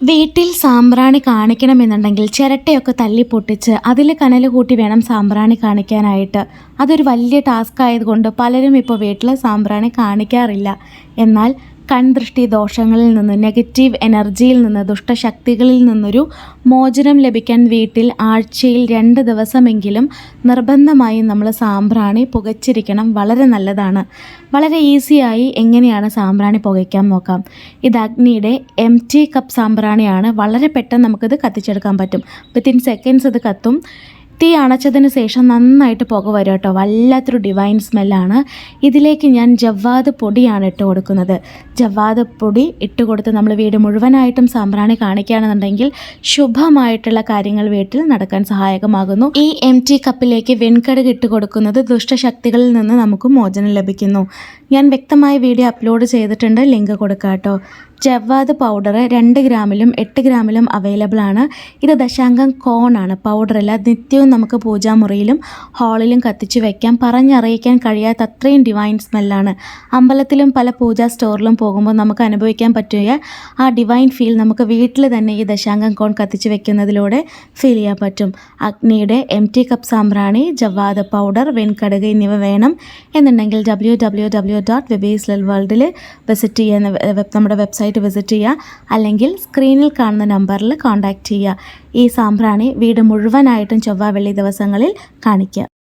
വീട്ടിൽ സാമ്പ്രാണി കാണിക്കണമെന്നുണ്ടെങ്കിൽ ചിരട്ടയൊക്കെ തല്ലി പൊട്ടിച്ച് അതിൽ കനൽ കൂട്ടി വേണം സാമ്പ്രാണി കാണിക്കാനായിട്ട്. അതൊരു വലിയ ടാസ്ക് ആയതുകൊണ്ട് പലരും ഇപ്പോൾ വീട്ടിൽ സാമ്പ്രാണി കാണിക്കാറില്ല. എന്നാൽ കൺദൃഷ്ടി ദോഷങ്ങളിൽ നിന്ന് നെഗറ്റീവ് എനർജിയിൽ നിന്ന് ദുഷ്ടശക്തികളിൽ നിന്നൊരു മോചനം ലഭിക്കാൻ വീട്ടിൽ ആഴ്ചയിൽ രണ്ട് ദിവസമെങ്കിലും നിർബന്ധമായും നമ്മൾ സാമ്പ്രാണി പുകച്ചിരിക്കണം. വളരെ നല്ലതാണ്. വളരെ ഈസിയായി എങ്ങനെയാണ് സാമ്പ്രാണി പുകയ്ക്കാൻ നോക്കാം. ഇത് അഗ്നിയുടെ എം ടി കപ്പ് സാമ്പ്രാണിയാണ്. വളരെ പെട്ടെന്ന് നമുക്കിത് കത്തിച്ചെടുക്കാൻ പറ്റും. വിത്തിൻ സെക്കൻഡ്സ് ഇത് കത്തും. തീ അണച്ചതിന് ശേഷം നന്നായിട്ട് പുക വരും കേട്ടോ. വല്ലാത്തൊരു ഡിവൈൻ സ്മെല്ലാണ് ഇതിലേക്ക് ഞാൻ ജവ്വാദ് പൊടിയാണ് ഇട്ട് കൊടുക്കുന്നത്. ജവ്വാദ് പൊടി ഇട്ട് കൊടുത്ത് നമ്മൾ വീട് മുഴുവനായിട്ടും സാമ്പ്രാണി കാണിക്കുകയാണെന്നുണ്ടെങ്കിൽ ശുഭമായിട്ടുള്ള കാര്യങ്ങൾ വീട്ടിൽ നടക്കാൻ സഹായകമാകുന്നു. ഈ എം ടി കപ്പിലേക്ക് വെൺകടുക് ഇട്ട് കൊടുക്കുന്നത് ദുഷ്ടശക്തികളിൽ നിന്ന് നമുക്ക് മോചനം ലഭിക്കുന്നു. ഞാൻ വ്യക്തമായ വീഡിയോ അപ്ലോഡ് ചെയ്തിട്ടുണ്ട്. ലിങ്ക് കൊടുക്കാം കേട്ടോ. ജവ്വാദ് പൗഡർ രണ്ട് ഗ്രാമിലും എട്ട് ഗ്രാമിലും അവൈലബിൾ ആണ്. ഇത് ദശാംഗം കോണാണ് പൗഡറല്ല നിത്യവും നമുക്ക് പൂജാമുറിയിലും ഹാളിലും കത്തിച്ച് വെക്കാം. പറഞ്ഞറിയിക്കാൻ കഴിയാത്ത അത്രയും ഡിവൈൻ സ്മെല്ലാണ് അമ്പലത്തിലും പല പൂജാ സ്റ്റോറിലും പോകുമ്പോൾ നമുക്ക് അനുഭവിക്കാൻ പറ്റിയ ആ ഡിവൈൻ ഫീൽ നമുക്ക് വീട്ടിൽ തന്നെ ഈ ദശാംഗം കോൺ കത്തിച്ച് വെക്കുന്നതിലൂടെ ഫീൽ ചെയ്യാൻ പറ്റും. അഗ്നിയുടെ എം ടി കപ്പ് സാമ്പ്രാണി ജവ്വാദ് പൗഡർ വെൺകടുക് എന്നിവ വേണം എന്നുണ്ടെങ്കിൽ ഡബ്ല്യൂ ഡബ്ല്യൂ ഡബ്ല്യൂ ഡോട്ട് വെബീസ് വേൾഡിൽ വിസിറ്റ് ചെയ്യുന്ന നമ്മുടെ വെബ്സൈറ്റ് വിസിറ്റ് ചെയ്യുക. അല്ലെങ്കിൽ സ്ക്രീനിൽ കാണുന്ന നമ്പറിൽ കോൺടാക്റ്റ് ചെയ്യുക. ഈ സാമ്പ്രാണി വീട് മുഴുവനായിട്ടും ചൊവ്വ വെള്ളി ദിവസങ്ങളിൽ കാണിക്കുക.